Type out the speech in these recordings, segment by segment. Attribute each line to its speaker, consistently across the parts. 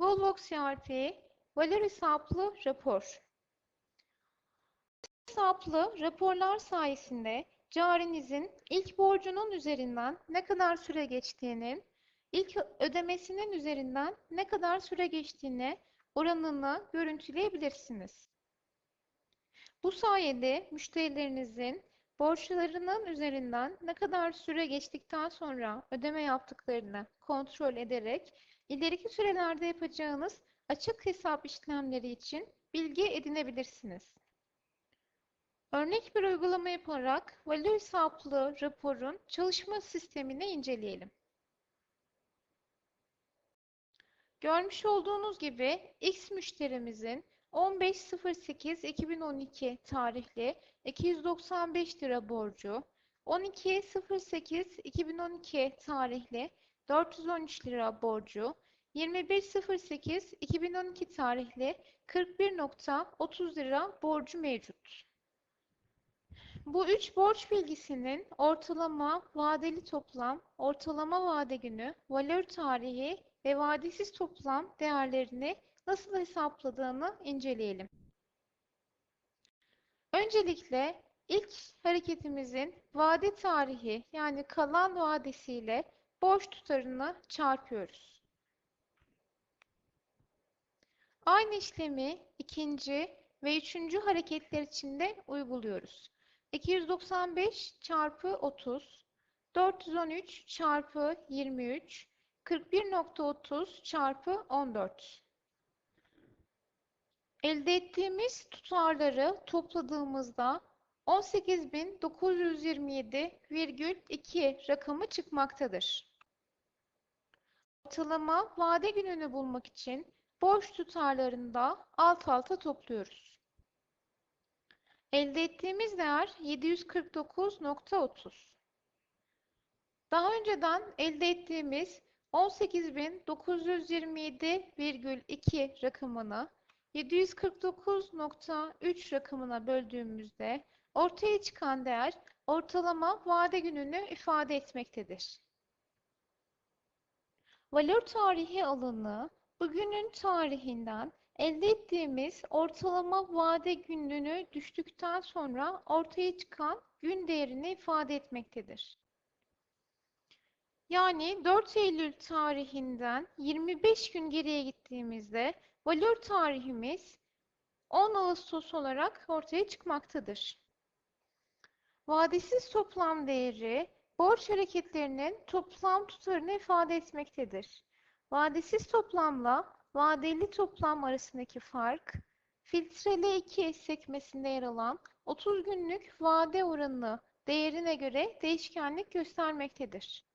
Speaker 1: Volvox CRP Valör hesaplı rapor. Hesaplı raporlar sayesinde carinizin ilk borcunun üzerinden ne kadar süre geçtiğinin, ilk ödemesinin üzerinden ne kadar süre geçtiğini oranını görüntüleyebilirsiniz. Bu sayede müşterilerinizin borçlarının üzerinden ne kadar süre geçtikten sonra ödeme yaptıklarını kontrol ederek ileriki sürelerde yapacağınız açık hesap işlemleri için bilgi edinebilirsiniz. Örnek bir uygulama yaparak valör hesaplı raporun çalışma sistemini inceleyelim. Görmüş olduğunuz gibi X müşterimizin 15.08.2012 tarihli 295 lira borcu, 12.08.2012 tarihli 413 lira borcu, 21.08.2012 tarihli 41.30 lira borcu mevcut. Bu üç borç bilgisinin ortalama vadeli toplam, ortalama vade günü, valör tarihi ve vadesiz toplam değerlerini nasıl hesapladığını inceleyelim. Öncelikle ilk hareketimizin vade tarihi yani kalan vadesiyle borç tutarını çarpıyoruz. Aynı işlemi ikinci ve üçüncü hareketler için de uyguluyoruz. 295 çarpı 30, 413 çarpı 23, 41.30 çarpı 14. Elde ettiğimiz tutarları topladığımızda 18.927,2 rakamı çıkmaktadır. Ortalama vade gününü bulmak için borç tutarlarını da alt alta topluyoruz. Elde ettiğimiz değer 749.30. Daha önceden elde ettiğimiz 18.927,2 rakamını 749.3 rakamına böldüğümüzde ortaya çıkan değer ortalama vade gününü ifade etmektedir. Valör tarihi alanı bugünün tarihinden elde ettiğimiz ortalama vade gününü düştükten sonra ortaya çıkan gün değerini ifade etmektedir. Yani 4 Eylül tarihinden 25 gün geriye gittiğimizde valör tarihimiz 10 Ağustos olarak ortaya çıkmaktadır. Vadesiz toplam değeri borç hareketlerinin toplam tutarını ifade etmektedir. Vadesiz toplamla vadeli toplam arasındaki fark, filtreli 2 sekmesinde yer alan 30 günlük vade oranı değerine göre değişkenlik göstermektedir.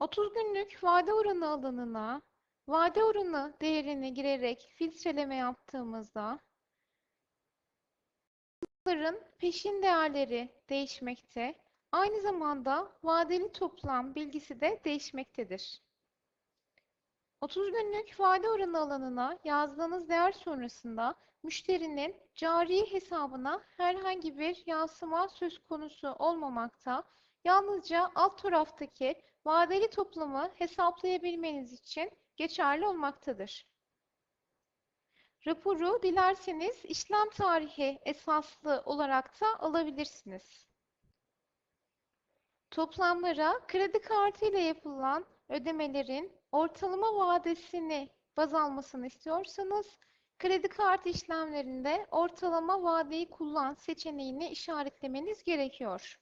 Speaker 1: 30 günlük vade oranı alanına vade oranı değerini girerek filtreleme yaptığımızda bunların peşin değerleri değişmekte, aynı zamanda vadeli toplam bilgisi de değişmektedir. 30 günlük vade oranı alanına yazdığınız değer sonrasında müşterinin cari hesabına herhangi bir yansıma söz konusu olmamakta, yalnızca alt taraftaki vadeli toplamı hesaplayabilmeniz için geçerli olmaktadır. Raporu dilerseniz işlem tarihi esaslı olarak da alabilirsiniz. Toplamlara kredi kartı ile yapılan ödemelerin ortalama vadesini baz almasını istiyorsanız kredi kartı işlemlerinde ortalama vadeyi kullan seçeneğini işaretlemeniz gerekiyor.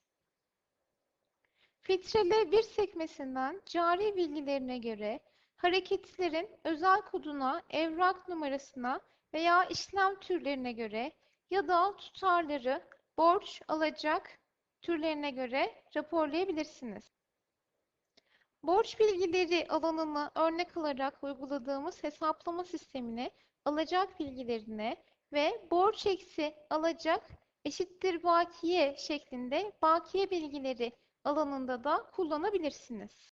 Speaker 1: Filtrele bir sekmesinden cari bilgilerine göre hareketlerin özel koduna, evrak numarasına veya işlem türlerine göre ya da tutarları borç, alacak türlerine göre raporlayabilirsiniz. Borç bilgileri alanını örnek alarak uyguladığımız hesaplama sistemini alacak bilgilerine ve borç eksi alacak eşittir bakiye şeklinde bakiye bilgileri alanında da kullanabilirsiniz.